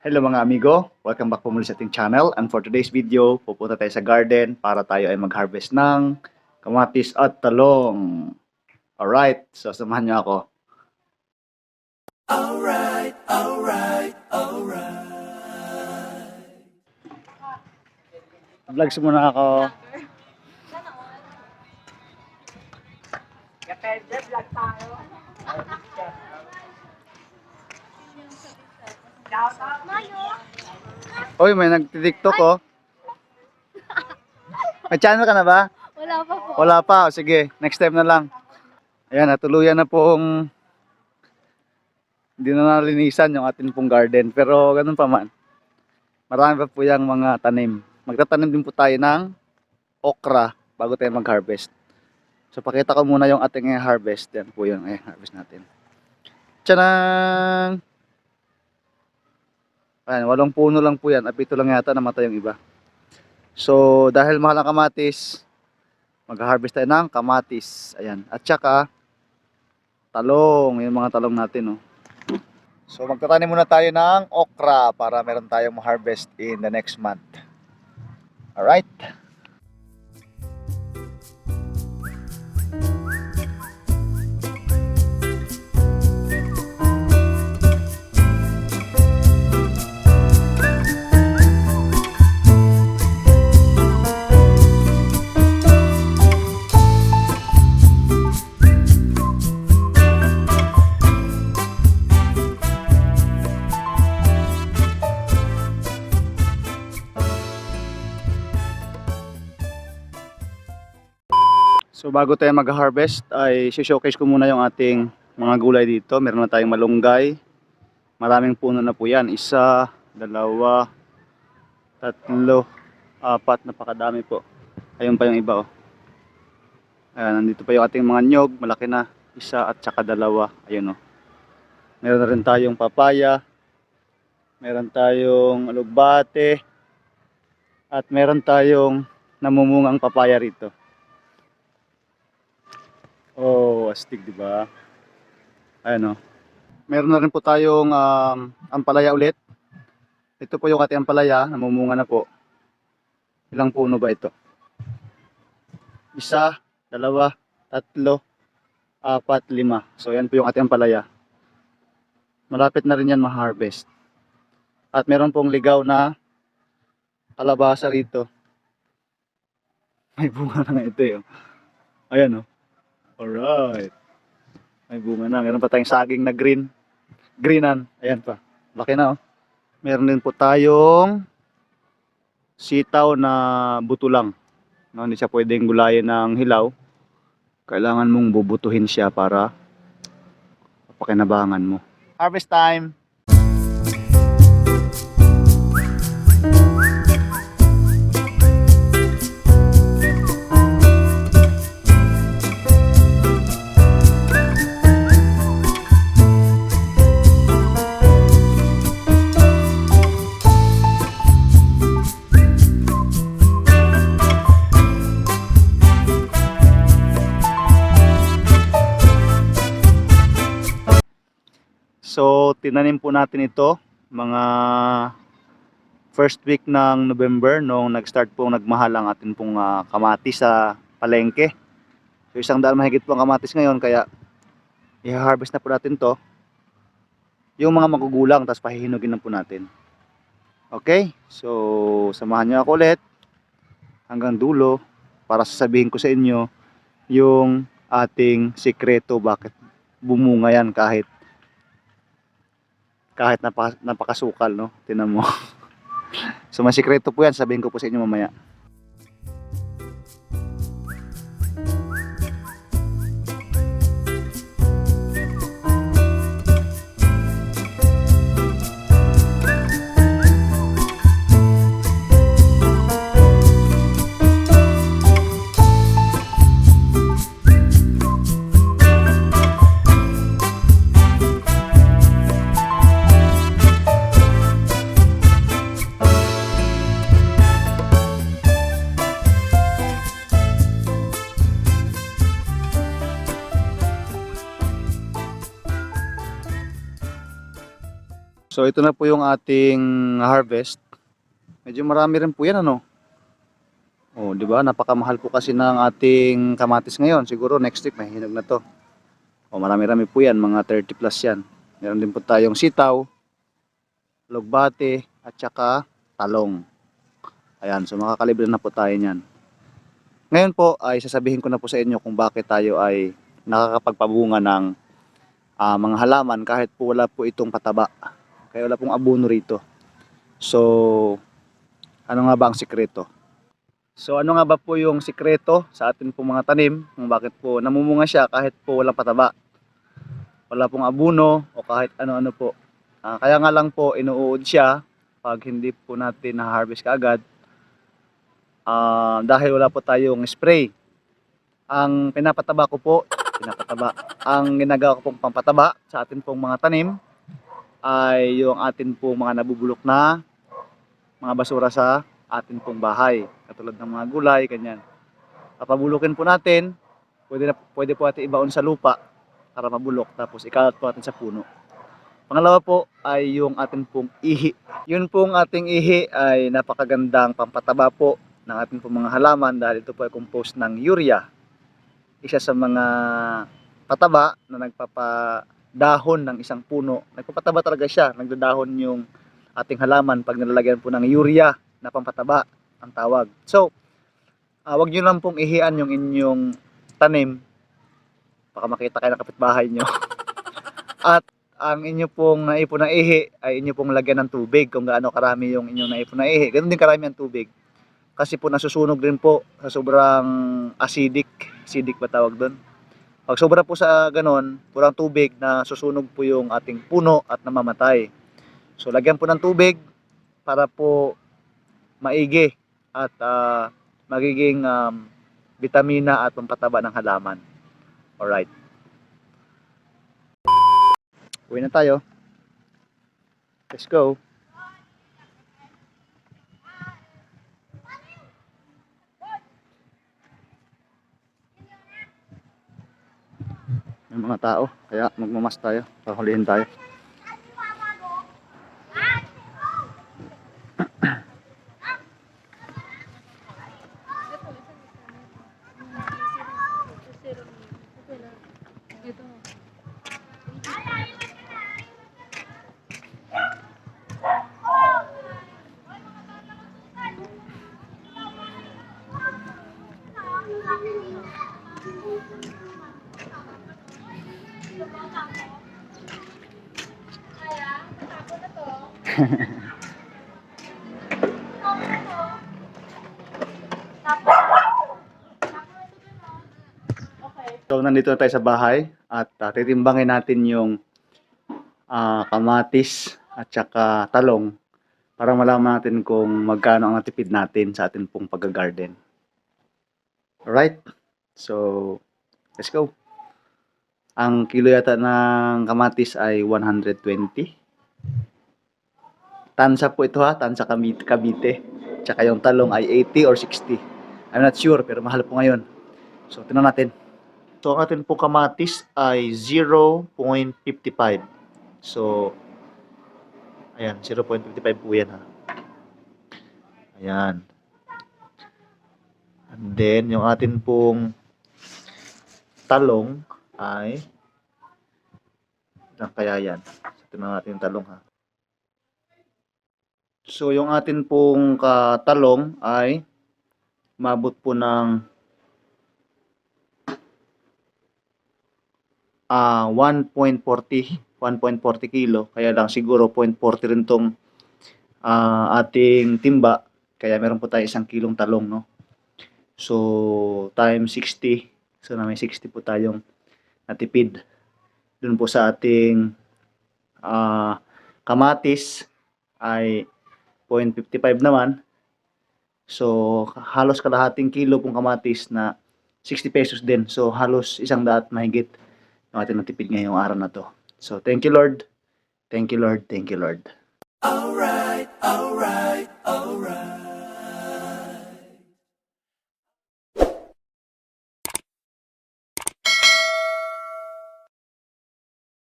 Hello mga amigo, welcome back po muli sa ating channel and for today's video, pupunta tayo sa garden para tayo ay mag-harvest ng kamatis at talong. Alright, so samahan niyo ako. Alright, alright, alright. Vlogs muna ako. Uy, may nag-tiktok oh. May channel ka na ba? Wala pa po. Wala pa. O, sige, next time na lang. Ayan, natuluyan na pong hindi na nalinisan yung ating pong garden. Pero ganun pa man. Marami pa po yung mga tanim. Magtatanim din po tayo ng okra bago tayo mag-harvest. So, pakita ko muna yung ating harvest. Yan po yun. Ayan, harvest natin. Tsanang! Ayan, walong puno lang po yan. Apito lang yata namatay yung iba. So, dahil mahal ang kamatis, mag-harvest tayo ng kamatis. Ayan. At saka, talong. Yung mga talong natin, oh. So, magtatanim muna tayo ng okra para meron tayong ma-harvest in the next month. Alright? So bago tayo mag-harvest ay showcase ko muna yung ating mga gulay dito. Meron na tayong malunggay. Maraming puno na po yan. Isa, dalawa, tatlo, apat. Napakadami po. Ayun pa yung iba oh. Ayan, nandito pa yung ating mga nyog. Malaki na. Isa at saka dalawa. Ayun oh. Meron na rin tayong papaya. Meron tayong alugbate. At meron tayong namumungang papaya rito. Oh, astig, di ba? Ayan o. Meron na rin po tayong um, ampalaya ulit. Ito po yung ating ampalaya, namumunga na po. Ilang puno ba ito? Isa, dalawa, tatlo, apat, lima. So yan po yung ating ampalaya. Malapit na rin yan ma-harvest. At meron pong ligaw na kalabasa rito. May bunga na nga ito eh. oh. Ayan o. Alright. May bunga na. Meron pa tayong saging na green. Greenan. Ayan pa. Laki na oh. Meron din po tayong sitaw na buto lang. No, hindi siya pwedeng gulayin ng hilaw. Kailangan mong bubutuhin siya para pakinabangan mo. Harvest time! Tinanim po natin ito mga first week ng November nung nag-start pong nagmahal ang atin pong ah, kamatis sa palengke. So, isang daan mahigit po ang kamatis ngayon kaya i-harvest na po natin to. Yung mga magugulang tapos pahihinugin na po natin. Okay? So, samahan niyo ako ulit hanggang dulo para sasabihin ko sa inyo yung ating sikreto bakit bumunga yan kahit kahit napaka, napakasukal, no? Tinan mo. so, may sikreto po yan. Sabihin ko po sa inyo mamaya. So ito na po yung ating harvest. Medyo marami rin po yan ano. Oh, di ba? Napakamahal po kasi ng ating kamatis ngayon. Siguro next week may hinog na to. Oh, marami-rami po yan, mga 30 plus yan. Meron din po tayong sitaw, logbate, at saka talong. Ayan, so makakalibre na po tayo niyan. Ngayon po ay sasabihin ko na po sa inyo kung bakit tayo ay nakakapagpabunga ng ah, mga halaman kahit po wala po itong pataba. Kaya wala pong abono rito. So, ano nga ba ang sikreto? So, ano nga ba po yung sikreto sa atin pong mga tanim kung bakit po namumunga siya kahit po walang pataba? Wala pong abono o kahit ano-ano po. Ah, kaya nga lang po inuud siya pag hindi po natin na-harvest kaagad Ah, dahil wala po tayong spray. Ang pinapataba ko po, pinapataba. Ang ginagawa ko pong pampataba sa atin pong mga tanim ay yung atin pong mga nabubulok na mga basura sa atin pong bahay. Katulad ng mga gulay, ganyan. Papabulukin po natin, pwede, na, pwede po natin ibaon sa lupa para mabulok. Tapos ikalat po natin sa puno. Pangalawa po ay yung atin pong ihi. Yun pong ating ihi ay napakagandang pampataba po ng ating pong mga halaman dahil ito po ay composed ng urea. Isa sa mga pataba na nagpapadahon ng isang puno. Nagpapataba talaga siya, nagdadahon yung ating halaman pag nilalagyan po ng urea na pampataba ang tawag. So, ah, wag nyo lang pong ihian yung inyong tanim. Baka makita kayo ng kapitbahay nyo. At ang inyo pong naipon na ihi ay inyo pong lagyan ng tubig kung gaano karami yung inyong naipon na ihi. Ganun din karami ang tubig. Kasi po nasusunog din po sa sobrang acidic. Acidic ba tawag doon? Pag sobra po sa ganon, purang tubig na susunog po yung ating puno at namamatay. So lagyan po ng tubig para po maigi at ah, magiging um, vitamina at pampataba ng halaman. Alright. Uwi na tayo. Let's go. Mga tao, kaya magmamas tayo. Pahulihin tayo. So nandito na tayo sa bahay at uh, titimbangin natin yung ah, kamatis at saka talong para malaman natin kung magkano ang natipid natin sa atin pong pag-garden. Alright? So, let's go. Ang kilo yata ng kamatis ay 120. Tansa po ito ha, tansa Cavite. Tsaka yung talong ay 80 or 60. I'm not sure pero mahal po ngayon. So, tingnan natin. So, ang atin pong kamatis ay 0.55. So, ayan, 0.55 po yan ha. Ayan. And then, yung atin pong talong ay ilan kaya yan? So, tingnan natin yung talong ha. So, yung atin pong katalong ay mabot po ng ah 1.40 1.40 kilo. Kaya lang siguro 0.40 rin tong ah, ating timba. Kaya meron po tayo isang kilong talong no? So times 60 so na may 60 po tayong natipid dun po sa ating ah, kamatis ay 0.55 naman so halos kalahating kilo pong kamatis na 60 pesos din so halos isang daat mahigit yung ating natipid ngayong araw na to. So, thank you Lord. Thank you Lord. Thank you Lord. Alright.